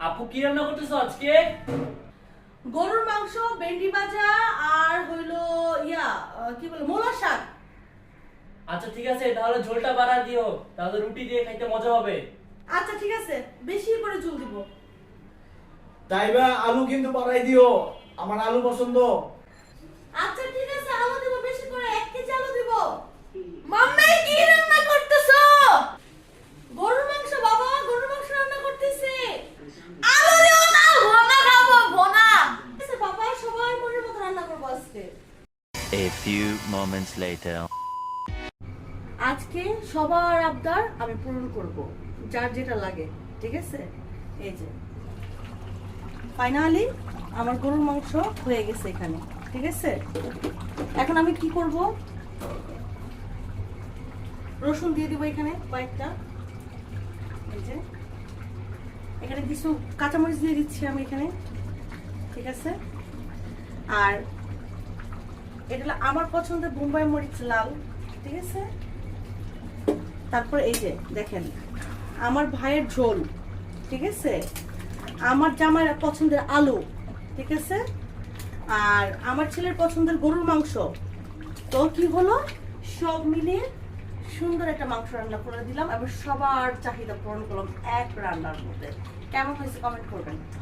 আপু কি রান্না করতেছো আজকে? গরুর মাংস ভেন্ডি ভাজা আর হইল ইয়া আহ, কি বলে মোলা শাক। আচ্ছা ঠিক আছে তাহলে ঝোলটা বাড়া দিও। তাহলে রুটি দিয়ে খাইতে মজা হবে। আচ্ছা ঠিক আছে বেশি করে ঝোল দিব। তাইবা আলু কিন্তু বাড়াই দিও। আমার আলু পছন্দ আচ্ছা ঠিক আছে আলু দিব বেশি করে এক কেজি আলু দিব মাম্মি কি রান্না করতেছো গরুর মাংস বাবা গরুর মাংস রান্না করতেছে আলু দিও না ভোনা খাব ভোনা ঠিক আছে বাবা সবার মনের মতো রান্না করব আজকে A few moments later. আজকে সবার আবদার আমি পূরণ করব যার যেটা লাগে ঠিক আছে? এই যে। ফাইনালি আমার গরুর মাংস হয়ে গেছে এখানে ঠিক আছে? এখন আমি কি করব? রসুন দিয়ে দিব এখানে কয়েকটা। এই যে। এখানে কিছু কাঁচামরিচ দিয়ে দিচ্ছি আমি এখানে ঠিক আছে? আর এটা হলো আমার পছন্দের বোম্বাই মরিচ লাল ঠিক আছে? তারপর এই যে, দেখেন, আমার ভাইয়ের ঝোল, ঠিক আছে? আমার জামাইয়ের পছন্দের আলু, ঠিক আছে? আর আমার ছেলের পছন্দের গরুর মাংস। তো কি হলো? সব মিলিয়ে সুন্দর একটা মাংস রান্না করে দিলাম। এবং সবার চাহিদা পূরণ করলাম এক রান্নার মধ্যে। কেমন হয়েছে কমেন্ট করবেন?